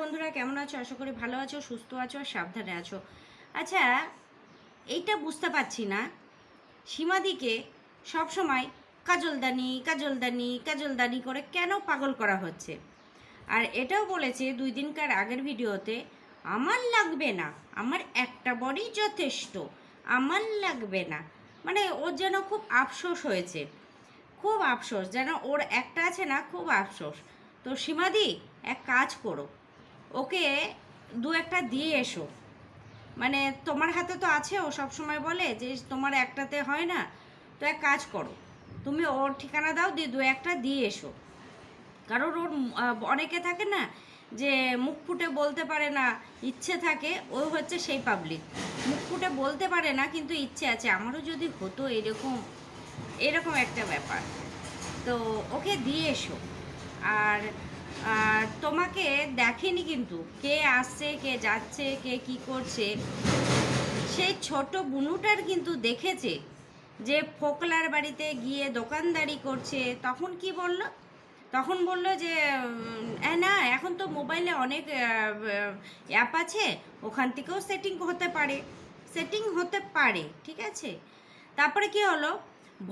বন্ধুরা, কেমন আছো? আশা করি ভালো আছো, সুস্থ আছো আর সাবধানে আছো। আচ্ছা এইটা বুঝতে পারছি না। সীমাদিকে সবসময় কাজলদানি কাজলদানি কাজলদানি করে কেন পাগল করা হচ্ছে? আর এটাও বলেছে দুই দিনকার আগের ভিডিওতে, আমার লাগবে না, আমার একটা বডি যথেষ্ট, আমার লাগবে না। মানে ওর যেন খুব আফসোস হয়েছে। খুব আফসোস, যেন ওর একটা আছে না, খুব আফসোস। তো সীমাদি, এক কাজ করো ওকে দু একটা দিয়ে এসো। মানে তোমার হাতে তো আছে, ও সব সময় বলে যে তোমার একটাতে হয় না, তো এক কাজ করো, তুমি ওর ঠিকানা দাও, দিয়ে দু একটা দিয়ে এসো। কারণ ওর অনেকে থাকে না যে মুখ ফুটে বলতে পারে না, ইচ্ছে থাকে, ও হচ্ছে সেই পাবলিক মুখ ফুটে বলতে পারে না, কিন্তু ইচ্ছে আছে। আমারও যদি হতো এরকম এরকম একটা ব্যাপার। তো ওকে দিয়ে এসো। আর আর তোমাকে দেখেনি কিন্তু কে আসছে, কে যাচ্ছে, কে কি করছে। সেই ছোট বুনুটার কিন্তু দেখেছে যে ফোকলার বাড়িতে গিয়ে দোকানদারি করছে। তখন কি বলল? তখন বলল যে না, এখন তো মোবাইলে অনেক অ্যাপ আছে, ওখান থেকেও সেটিং হতে পারে। সেটিং হতে পারে, ঠিক আছে? তারপরে কি হলো?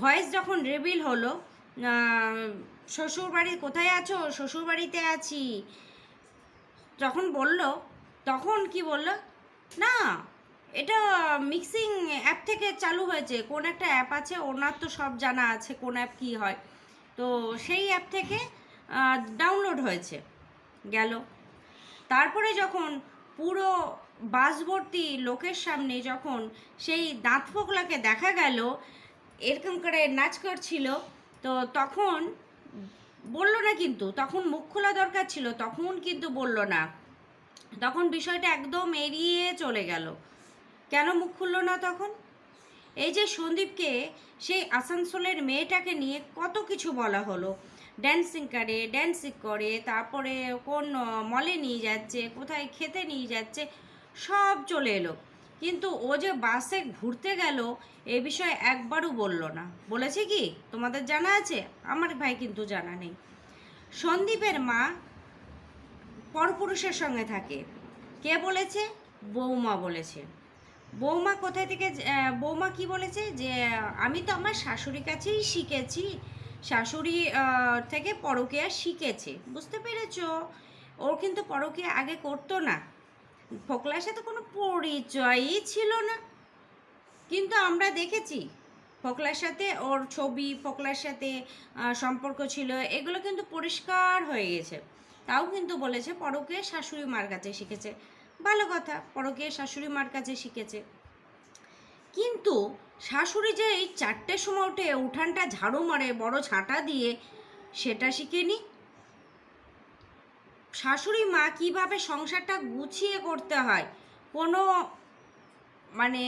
ভয়েস যখন রিভিল হলো শ্বশুর বাড়ি কোথায় আছো? শ্বশুর বাড়িতে আছি। যখন বলল, তখন কি বলল? না, এটা মিক্সিং অ্যাপ থেকে চালু হয়েছে। কোন একটা অ্যাপ আছে, ওনার তো সব জানা আছে কোন অ্যাপ কী হয়। তো সেই অ্যাপ থেকে ডাউনলোড হয়েছে, গেল। তারপরে যখন পুরো বাসভর্তি লোকের সামনে যখন সেই দাঁত ফোকলাকে দেখা গেল, এরকম করে নাচ করছিল, তো তখন বলল না কিন্তু, তখন মুখ খোলা দরকার ছিল, তখন কিন্তু বলল না। তখন বিষয়টা একদম এড়িয়ে চলে গেল। কেন মুখ খুললো না তখন? এই যে সন্দীপকে, সেই আসানসোলের মেয়েটাকে নিয়ে কত কিছু বলা হলো। ড্যান্সিং করে ড্যান্সিং করে, তারপরে কোন মলে নিয়ে যাচ্ছে, কোথায় খেতে নিয়ে যাচ্ছে, সব চলে এলো। কিন্তু ও যে বাসে ঘুরতে গেল, এ বিষয়ে একবারও বলল না। বলেছে কি? তোমাদের জানা আছে? আমার ভাই কিন্তু জানা নেই। সন্দীপের মা পরপুরুষের সঙ্গে থাকে। কে বলেছে? বৌমা বলেছে। বৌমা কোথায় থেকে বৌমা কি বলেছে? যে, আমি তো আমার শাশুড়ির কাছেই শিখেছি। শাশুড়ি থেকে পরকিয়া শিখেছে। বুঝতে পেরেছ? ওর কিন্তু পরকিয়া আগে করতো না। ফোকলার সাথে কোনো পরিচয়ই ছিল না। কিন্তু আমরা দেখেছি, ফোকলার সাথে ওর ছবি, ফোকলার সাথে সম্পর্ক ছিল, এগুলো কিন্তু পরিষ্কার হয়ে গেছে। তাও কিন্তু বলেছে, পরকে শাশুড়ি মার কাছে শিখেছে। ভালো কথা, পরকে শাশুড়ি মার কাছে শিখেছে। কিন্তু শাশুড়ি যে এই চারটের সময় উঠে উঠানটা ঝাড়ু মারে, বড় ছাঁটা দিয়ে, সেটা শিখেনি। শাশুড়ি মা কীভাবে সংসারটা গুছিয়ে করতে হয়? কোনো মানে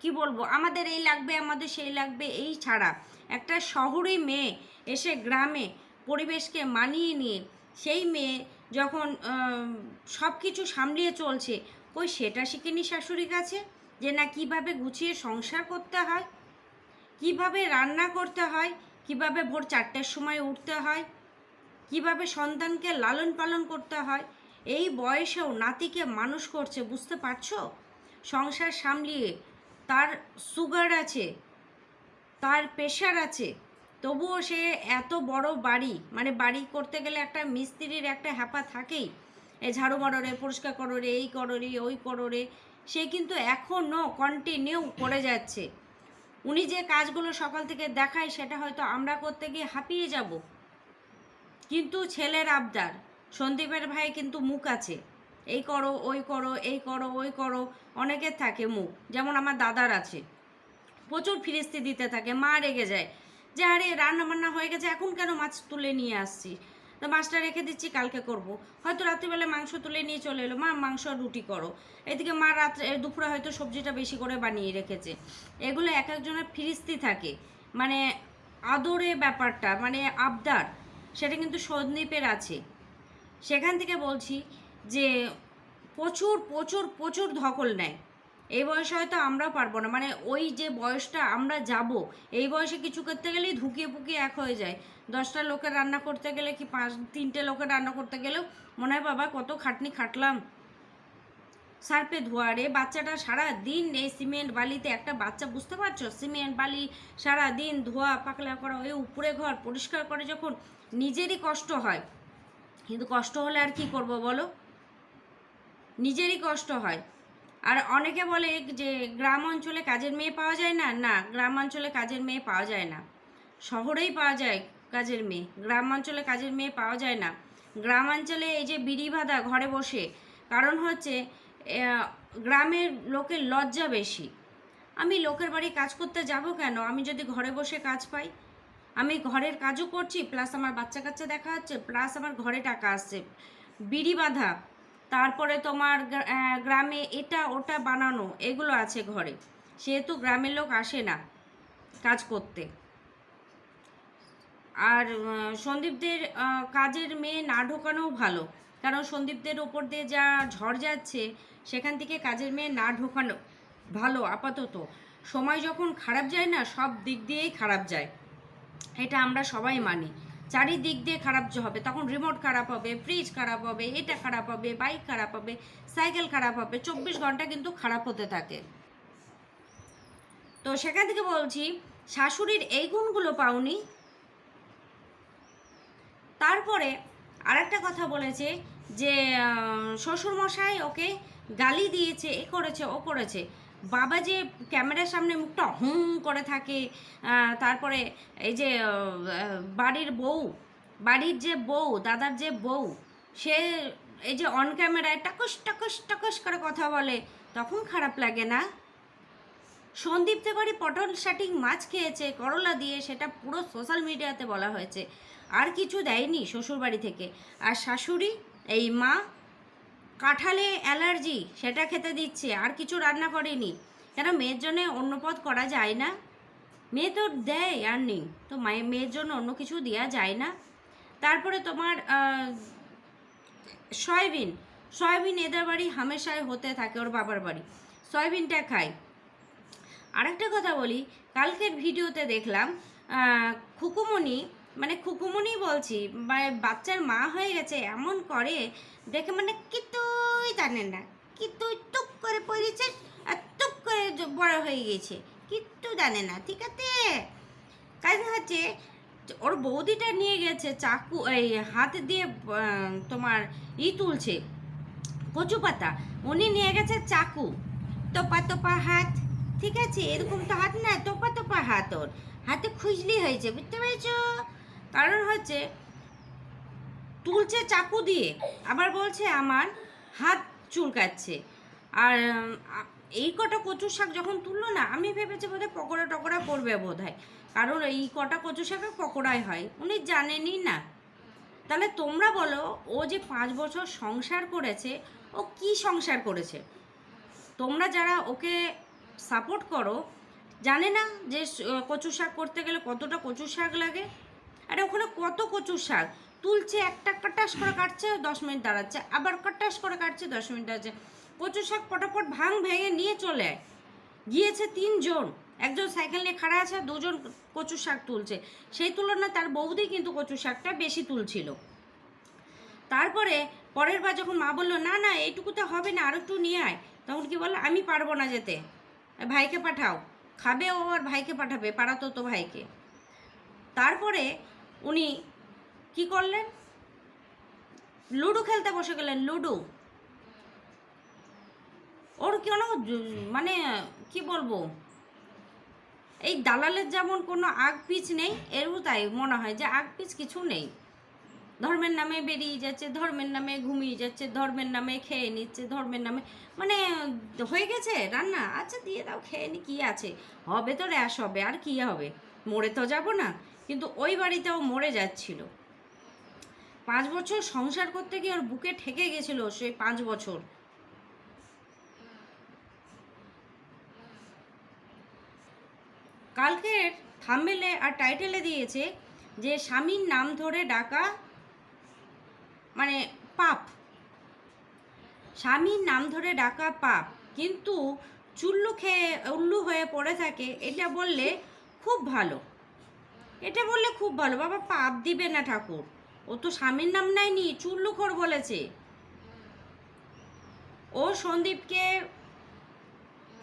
কি বলব? আমাদের এই লাগবে, আমাদের সেই লাগবে, এই ছাড়া। একটা শহরে মেয়ে এসে গ্রামে পরিবেশকে মানিয়ে নিয়ে, সেই মেয়ে যখন সব কিছু সামলিয়ে চলছে, কই সেটা শিখেনি শাশুড়ির কাছে? যে না কীভাবে গুছিয়ে সংসার করতে হয়? কীভাবে রান্না করতে হয়? কীভাবে ভোর চারটের সময় উঠতে হয়? কীভাবে সন্তানকে লালন পালন করতে হয়? এই বয়সেও নাতিকে মানুষ করছে, বুঝতে পারছ? সংসার সামলিয়ে তার সুগার আছে, তার প্রেশার আছে, তবুও সে এত বড় বাড়ি মানে বাড়ি করতে গেলে একটা মিস্ত্রির একটা হ্যাপা থাকেই। এই ঝাড়ু মারো রে, পরিষ্কার করো রে, এই করো রে, ওই করো রে, সে কিন্তু এখনও কন্টিনিউ করে যাচ্ছে। উনি যে কাজগুলো সকাল থেকে দেখায়, সেটা হয়তো আমরা করতে গিয়ে হাঁপিয়ে যাব। কিন্তু ছেলের আবদার। সন্দীপের ভাই কিন্তু মুখ আছে। এই করো, ওই করো, এই করো, ওই করো, অনেকের থাকে মুখ। যেমন আমার দাদার আছে। প্রচুর ফিরিস্তি দিতে থাকে, মা রেগে যায়। যে আরে রান্না বান্না হয়ে গেছে, এখন কেন মাছ তুলে নিয়ে আসছি? তো মাছটা রেখে দিচ্ছি, কালকে করব। হয়তো রাত্রিবেলা মাংস তুলে নিয়ে চলে এলো, মা, মাংস রুটি করো। এদিকে মা রাত্রে, দুপুরে হয়তো সবজিটা বেশি করে বানিয়ে রেখেছে। এগুলো এক একজনের ফিরিস্তি থাকে। মানে আদরে ব্যাপারটা মানে আবদার। সেটা কিন্তু সন্দীপের আছে। সেখান থেকে বলছি যে প্রচুর প্রচুর প্রচুর ধকল নেয়। এই বয়সে হয়তো আমরাও পারব না। মানে ওই যে বয়সটা আমরা যাব, এই বয়সে কিছু করতে গেলেই ধুকিয়ে পুকিয়ে এক হয়ে যায়। দশটা লোকের রান্না করতে গেলে কি পাঁচ, তিনটে লোকের রান্না করতে গেলেও মনে হয়, বাবা, কত খাটনি খাটলাম। সার্পে ধোয়া, রে বাচ্চাটা সারা দিন এই সিমেন্ট বালিতে, একটা বাচ্চা বুঝতে পারছ? সিমেন্ট বালি সারা দিন ধোয়া, পাকলা করা, ওই উপরে ঘর পরিষ্কার করে যখন নিজেরই কষ্ট হয়। কিন্তু কষ্ট হলে আর কি করব বলো? নিজেরই কষ্ট হয়। আর অনেকে বলে যে, গ্রাম অঞ্চলে কাজের মেয়ে পাওয়া যায় না? না, গ্রাম অঞ্চলে কাজের মেয়ে পাওয়া যায় না। শহরেই পাওয়া যায় কাজের মেয়ে। গ্রাম অঞ্চলে কাজের মেয়ে পাওয়া যায় না। গ্রাম অঞ্চলে এই যে বিড়ি বাঁধা ঘরে বসে, কারণ হচ্ছে গ্রামের লোকের লজ্জা বেশি। আমি লোকের বাড়ি কাজ করতে যাব কেন? আমি যদি ঘরে বসে কাজ পাই আমি ঘরের কাজও করছি প্লাস আমার বাচ্চা কাচ্চা দেখা হচ্ছে প্লাস আমার ঘরে টাকা আসছে। বিড়ি বাঁধা, তারপরে তোমার গ্রামে এটা ওটা বানানো, এগুলো আছে ঘরে। সেহেতু গ্রামের লোক আসে না কাজ করতে। আর সন্দীপদের কাজের মেয়ে না ঢোকানোও ভালো। কারণ সন্দীপদের ওপর দিয়ে যা ঝড় যাচ্ছে, সেখান থেকে কাজের মেয়ে না ঢোকানো ভালো, আপাতত। সময় যখন খারাপ যায় না, সব দিক দিয়েই খারাপ যায়। এটা আমরা সবাই মানি। চারিদিক দিয়ে খারাপ হবে, তখন রিমোট খারাপ হবে ফ্রিজ খারাপ হবে, এটা খারাপ হবে বাইক খারাপ হবে সাইকেল খারাপ হবে, চব্বিশ ঘণ্টা কিন্তু খারাপ হতে থাকে। তো সেখান থেকে বলছি, শাশুড়ির এই গুণগুলো পাওনি। তারপরে আরেকটা কথা বলেছে যে শ্বশুরমশাই ওকে গালি দিয়েছে, এ করেছে, ও করেছে। বাবা যে ক্যামেরার সামনে মুখটা হুম করে থাকে তারপরে এই যে বাড়ির বউ, বাড়ির যে বউ, দাদার যে বউ, সে এই যে অন ক্যামেরায় টাকস টাকস টাকস করে কথা বলে, তখন খারাপ লাগে না? সন্দীপ বাড়ি পটল শাটিং মাছ খেয়েছে, করলা দিয়ে, সেটা পুরো সোশ্যাল মিডিয়াতে বলা হয়েছে। আর কিছু দেয়নি শ্বশুরবাড়ি থেকে। আর শাশুড়ি, এই মা কাঁঠালে অ্যালার্জি, সেটা খেতে দিচ্ছে, আর কিছু রান্না করেনি। কেন মেয়ের জন্য অন্য পদ করা যায় না? মেয়ে তো দেয় আর্নিং তো মায়ের মেয়ের জন্য অন্য কিছু দেওয়া যায় না। তারপরে তোমার সয়াবিন। সয়াবিন এদের বাড়ি হামেশাই হতে থাকে ওর বাবার বাড়ি। সয়াবিনটা খায় আরেকটা কথা বলি, কালকের ভিডিওতে দেখলাম খুকুমণি মানে খুকুমণি বলছি বা- বাচ্চার মা হয়ে গেছে, এমন করে, দেখে মানে কিতুই জানে না কিতুই টুক করে পড়েছে আর টুক করে বড় হয়ে গেছে কিচ্ছু জানে না, ঠিক আছে? কাজ হচ্ছে, ওর বৌদিটা নিয়ে গেছে, চাকু, এই হাত দিয়ে তোমার ই তুলছে, কচু পাতা, উনি নিয়ে গেছে চাকু, তোপা তোপা হাত, ঠিক আছে? এরকম তো হাত না, তোপা তোপা হাত ওর, হাতে খুজলি হয়েছে, বুঝতে পেরেছ? কারণ হচ্ছে তুলছে চাকু দিয়ে, আবার বলছে আমার হাত চুলকাচ্ছে। আর এই কটা কচু শাক যখন তুললো না, আমি ভেবেছি বোধহয় পকোড়া টকোড়া করবে বোধ হয় কারণ এই কটা কচু শাকের পকোড়াই হয়, উনি জানেনই না। তাহলে তোমরা বলো, ও যে পাঁচ বছর সংসার করেছে, ও কি সংসার করেছে? তোমরা যারা ওকে সাপোর্ট করো, জানে না যে কচু শাক করতে গেলে কতটা কচু শাক লাগে? আরে ওখানে কত কচুর শাক? তুলছে একটা কাটাস করে কাটছে, দশ মিনিট দাঁড়াচ্ছে, আবার কাটাস করে কাটছে, দশ মিনিট দাঁড়াচ্ছে। কচুর শাক পটাপট ভাঙ, ভেঙে নিয়ে চলে গিয়েছে তিনজন, একজন সাইকেল নিয়ে খাড়া আছে, দুজন কচু শাক তুলছে। সেই তুলনায় তার বৌদি কিন্তু কচু শাকটা বেশি তুলছিল। তারপরে পরের বার যখন মা বলল, না না, এইটুকুতে হবে না আর একটু নিয়ে আয়। তখন কি বলল, আমি পারব না যেতে। ভাইকে পাঠাও। খাবে ও আর ভাইকে পাঠাবে, পাড়াতো তো ভাইকে। তারপরে উনি কি করলেন? লুডো খেলতে বসে গেলেন, লুডো। ওর কেন মানে কি বলব? এই দালালের যেমন কোনো আগ পিচ নেই, এরও তাই মনে হয় যে আগ পিচ কিছু নেই। ধর্মের নামে বেরিয়ে যাচ্ছে, ধর্মের নামে ঘুমিয়ে যাচ্ছে, ধর্মের নামে খেয়ে নিচ্ছে, ধর্মের নামে মানে হয়ে গেছে, রান্না। আচ্ছা দিয়ে দাও, খেয়ে নি, কী আছে? হবে তো র্যাশ হবে, আর কী হবে? মরে তো যাব না। কিন্তু ওই বাড়িতেও মরে যাচ্ছিল। পাঁচ বছর সংসার করতে গিয়ে ওর বুকে ঠেকে গেছিল সেই পাঁচ বছর। কালকের থাম্বেলে আর টাইটেলে দিয়েছে যে স্বামীর নাম ধরে ডাকা মানে পাপ। স্বামীর নাম ধরে ডাকা পাপ। কিন্তু চুল্লু খেয়ে উল্লু হয়ে পড়ে থাকে, এটা বললে খুব ভালো। এটা বললে খুব ভালো। বাবা পাপ দিবে না ঠাকুর। ও তো স্বামীর নাম নেয়নি, চুল্লুখোর বলেছে। ও সন্দীপকে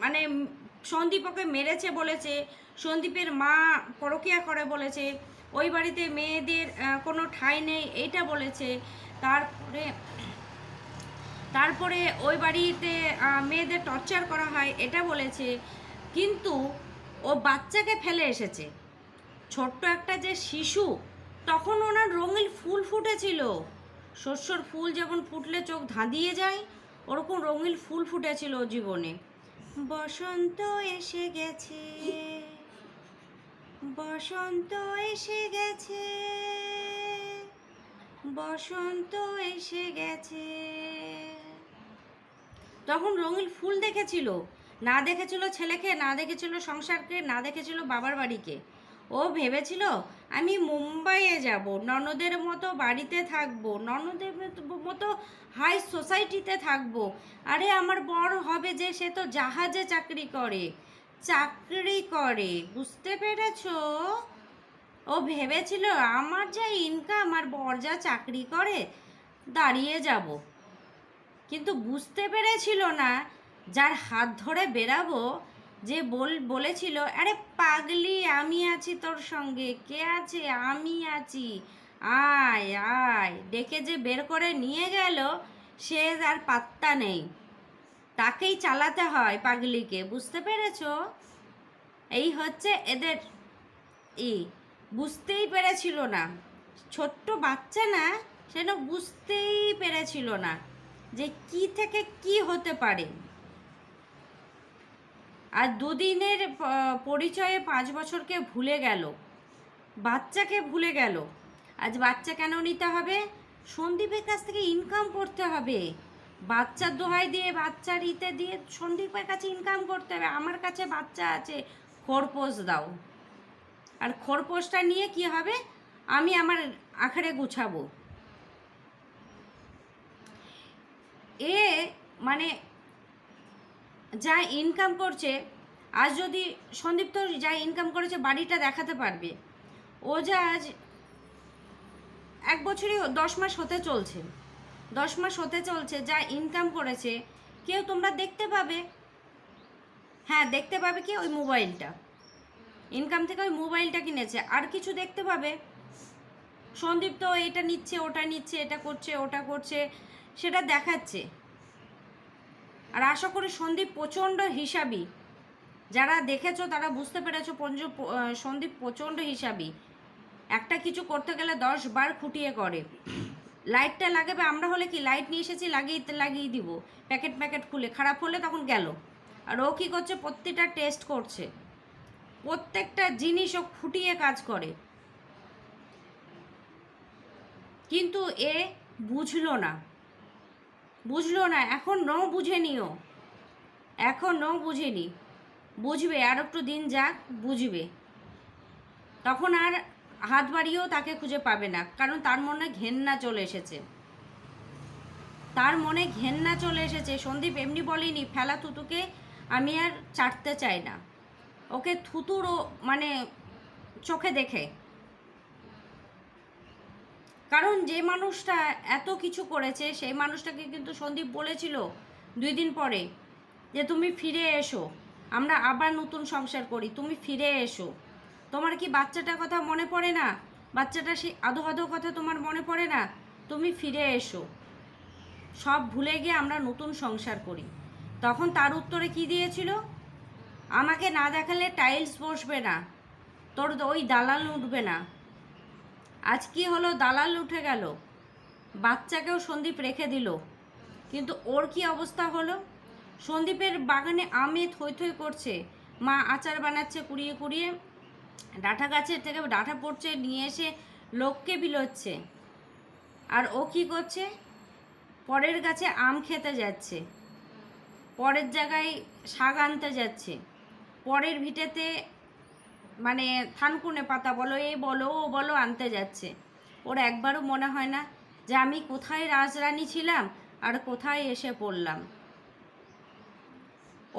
মানে সন্দীপ ওকে মেরেছে বলেছে, সন্দীপের মা পরকিয়া করে বলেছে, ওই বাড়িতে মেয়েদের কোনো ঠাঁই নেই, এইটা বলেছে। তারপরে তারপরে ওই বাড়িতে মেয়েদের টর্চার করা হয়, এটা বলেছে। কিন্তু ও বাচ্চাকে ফেলে এসেছে। ছোট্ট একটা যে শিশু, তখন ওনার রঙিন ফুল ফুটেছিল। শস্যর ফুল যেমন ফুটলে চোখ ধাঁধিয়ে যায়, ওরকম রঙিন ফুল ফুটেছিল জীবনে। বসন্ত এসে গেছে, বসন্ত এসে গেছে, বসন্ত এসে গেছে। তখন রঙিন ফুল দেখেছিল, না দেখেছিল ছেলেকে, না দেখেছিল সংসারকে, না দেখেছিল বাবার বাড়িকে। ও ভেবেছিল, আমি মুম্বাইয়ে যাব, ননদের মতো বাড়িতে থাকব, ননদের মতো- হাই সোসাইটিতে থাকব। আরে, আমার বর হবে যে, সে তো জাহাজে চাকরি করে। চাকরি করে, বুঝতে পেরেছ? ও ভেবেছিল, আমার যা ইনকাম আর বর যা চাকরি করে, দাঁড়িয়ে যাব। কিন্তু বুঝতে পেরেছিল না, যার হাত ধরে বেরাবো যে বল, বলেছিল, আরে পাগলি, আমি আছি তোর সঙ্গে, কে আছে? আমি আছি। আয় আয়। ডেকে যে বের করে নিয়ে গেল, সে আর পাত্তা নেই। তাকেই চালাতে হয় পাগলিকে, বুঝতে পেরেছ? এই হচ্ছে এদের ই, বুঝতেই পেরেছিল না। ছোট্ট বাচ্চা না সেন বুঝতেই পেরেছিল না যে কি থেকে কি হতে পারে। আর দুদিনের পরিচয়ে পাঁচ বছরকে ভুলে গেল। বাচ্চাকে ভুলে গেল। আজ বাচ্চা কেন নিতে হবে? সন্দীপের কাছ থেকে ইনকাম করতে হবে। বাচ্চার দোহাই দিয়ে বাচ্চার ইতে দিয়ে সন্দীপের কাছে ইনকাম করতে হবে। আমার কাছে বাচ্চা আছে, খোরপোশ দাও। আর খোরপোশটা নিয়ে কি হবে? আমি আমার আখড়ে গুছাবো। এ মানে যা ইনকাম করছে, আজ যদি সন্দীপ তো যা ইনকাম করেছে বাড়িটা দেখাতে পারবে। ও যা আজ এক বছরই দশ মাস হতে চলছে। দশ মাস হতে চলছে, যা ইনকাম করেছে, কেউ তোমরা দেখতে পাবে। হ্যাঁ দেখতে পাবে কি ওই মোবাইলটা ইনকাম থেকে ওই মোবাইলটা কিনেছে। আর কিছু দেখতে পাবে? সন্দীপ তো এটা নিচ্ছে, ওটা নিচ্ছে, এটা করছে, ওটা করছে, সেটা দেখাচ্ছে। আর আশা করি সন্দীপ প্রচণ্ড হিসাবি। যারা দেখেছ, তারা বুঝতে পেরেছ পঞ্জ- সন্দীপ প্রচণ্ড হিসাবি। একটা কিছু করতে গেলে দশ বার খুঁটিয়ে করে। লাইটটা লাগাবে, আমরা হলে কি লাইট নিয়ে এসেছি, লাগিয়ে লাগিয়ে দিব। প্যাকেট প্যাকেট খুলে, খারাপ হলে তখন গেল। আর ও কী করছে, প্রত্যেকটা টেস্ট করছে। প্রত্যেকটা জিনিস ও খুঁটিয়ে কাজ করে। কিন্তু এ বুঝলো না। বুঝলো না, এখন ন বুঝেনিও এখন ন। বুঝেনি বুঝবে, আর একটু দিন যাক, বুঝবে। তখন আর হাত বাড়িয়েও তাকে খুঁজে পাবে না, কারণ তার মনে ঘেন্না চলে এসেছে। তার মনে ঘেন্না চলে এসেছে। সন্দীপ এমনি বলেনি, ফেলা থুতুকে আমি আর চাটতে চাই না। ওকে থুতুর ও মানে চোখে দেখে। কারণ যে মানুষটা এত কিছু করেছে, সেই মানুষটাকে কিন্তু সন্দীপ বলেছিল দুই দিন পরে যে, তুমি ফিরে এসো। আমরা আবার নতুন সংসার করি। তুমি ফিরে এসো। তোমার কি বাচ্চাটার কথা মনে পড়ে না? বাচ্চাটা সেই আধো আধো কথা তোমার মনে পড়ে না? তুমি ফিরে এসো। সব ভুলে গিয়ে আমরা নতুন সংসার করি। তখন তার উত্তরে কি দিয়েছিল? আমাকে না দেখালে টাইলস বসবে না। তোর ওই দালাল উঠবে না। আজ কি হলো? দালাল উঠে গেল। বাচ্চাকেও সন্দীপ রেখে দিল। কিন্তু ওর কি অবস্থা হলো? সন্দীপের বাগানে আমে থই থই করছে। মা আচার বানাচ্ছে কুড়িয়ে কুড়িয়ে। ডাঁটা গাছের থেকে ডাঁটা পড়ছে, নিয়ে এসে লোককে বিলোচ্ছে। আর ও কি করছে? পরের গাছে আম খেতে যাচ্ছে। পরের জায়গায় শাক আনতে যাচ্ছে। পরের ভিটেতে মানে থানকুনে পাতা বলো এই বলো, ও বলো আনতে যাচ্ছে। ওর একবারও মনে হয় না যে আমি কোথায় রাজরানী ছিলাম আর কোথায় এসে পড়লাম।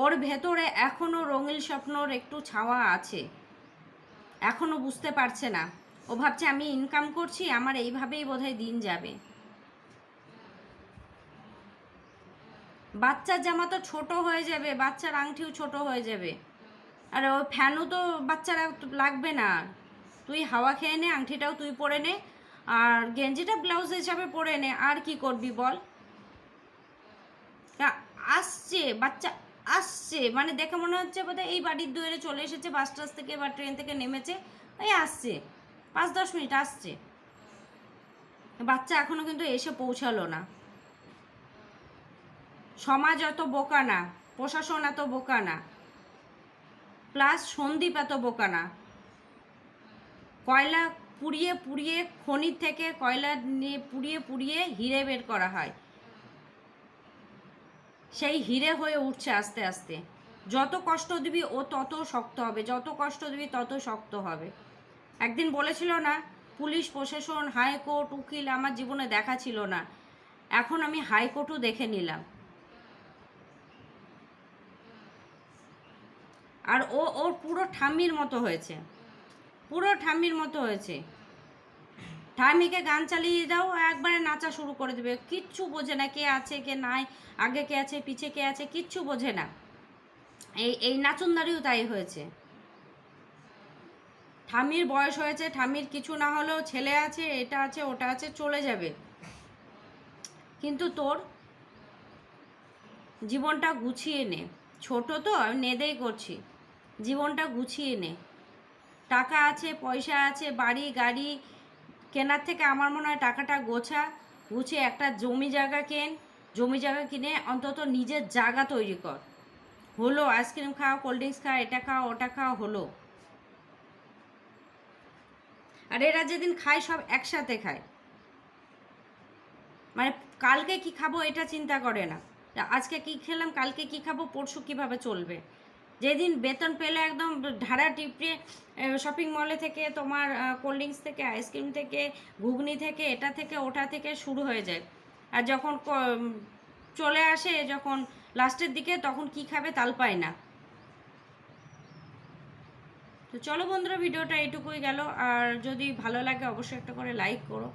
ওর ভেতরে এখনও রঙিন স্বপ্নর একটু ছাওয়া আছে। এখনও বুঝতে পারছে না। ও ভাবছে, আমি ইনকাম করছি, আমার এইভাবেই বোধহয় দিন যাবে। বাচ্চার জামা তো ছোট হয়ে যাবে, বাচ্চার আংটিও ছোট হয়ে যাবে। আর ওই ফ্যানও তো বাচ্চারা লাগবে না। তুই হাওয়া খেয়ে নে, আংটিটাও তুই পরে নে, আর গেঞ্জিটা ব্লাউজ হিসাবে পরে নে, আর কি করবি বল? আসছে, বাচ্চা আসছে মানে দেখে মনে হচ্ছে বোধহয় এই বাড়ির দুয়ারে চলে এসেছে, বাস টাস থেকে বা ট্রেন থেকে নেমেছে, এই আসছে, পাঁচ দশ মিনিট আসছে। বাচ্চা এখনও কিন্তু এসে পৌঁছালো না। সমাজ অত বোকা না, প্রশাসন এত বোকা না। প্লাস সন্দীপ এত বোকা না। কয়লা পুড়িয়ে পুড়িয়ে খনির থেকে কয়লা নিয়ে পুড়িয়ে পুড়িয়ে হিরে বের করা হয়। সেই হিরে হয়ে উঠছে আস্তে আস্তে। যত কষ্ট দিবি ও তত শক্ত হবে, যত কষ্ট দিবি তত শক্ত হবে। একদিন বলেছিল না, পুলিশ, প্রশাসন, হাইকোর্ট, উকিল, আমার জীবনে দেখা ছিল না। এখন আমি হাইকোর্টও দেখে নিলাম। আর ও, ওর পুরো ঠাম্মির মতো হয়েছে। পুরো ঠাম্মির মতো হয়েছে। ঠাম্মিকে গান চালিয়ে দাও, একবারে নাচা শুরু করে দেবে। কিচ্ছু বোঝে না কে আছে, কে নাই, আগে কে আছে, পিছে কে আছে, কিচ্ছু বোঝে না। এই এই নাচুনদারিও তাই হয়েছে। ঠাম্মির বয়স হয়েছে, ঠাম্মির কিছু না হলেও ছেলে আছে, এটা আছে, ওটা আছে, চলে যাবে। কিন্তু তোর জীবনটা গুছিয়ে নে। ছোট তো, আমি নেদেই করছি। জীবনটা গুছিয়ে নে। টাকা আছে, পয়সা আছে, বাড়ি, গাড়ি, কেনার থেকে আমার মনে হয় টাকাটা গোছা। গুছিয়ে একটা জমি জায়গা কেন, জমি জায়গা কিনে অন্তত নিজের জায়গা তৈরি কর। হলো, আইসক্রিম খাও, কোল্ড ড্রিঙ্কস খাও, এটা খাও, ওটা খাও, হলো। আর এরা যেদিন খায়, সব একসাথে খায়। মানে কালকে কি খাব, এটা চিন্তা করে না। আজকে কি খেলাম, কালকে কি খাব, পরশু কীভাবে চলবে? যেদিন বেতন পেলে একদম ঢাড়া টিপড়ে শপিং মলে থেকে তোমার কোল্ড ড্রিঙ্কস থেকে আইসক্রিম থেকে, ঘুগনি থেকে, এটা থেকে, ওটা থেকে শুরু হয়ে যায়। আর যখন চলে আসে, যখন লাস্টের দিকে, তখন কি খাবে তাল পায় না। তো চলো বন্ধুরা, ভিডিওটা এইটুকুই গেল। আর যদি ভালো লাগে, অবশ্যই একটা করে লাইক করো।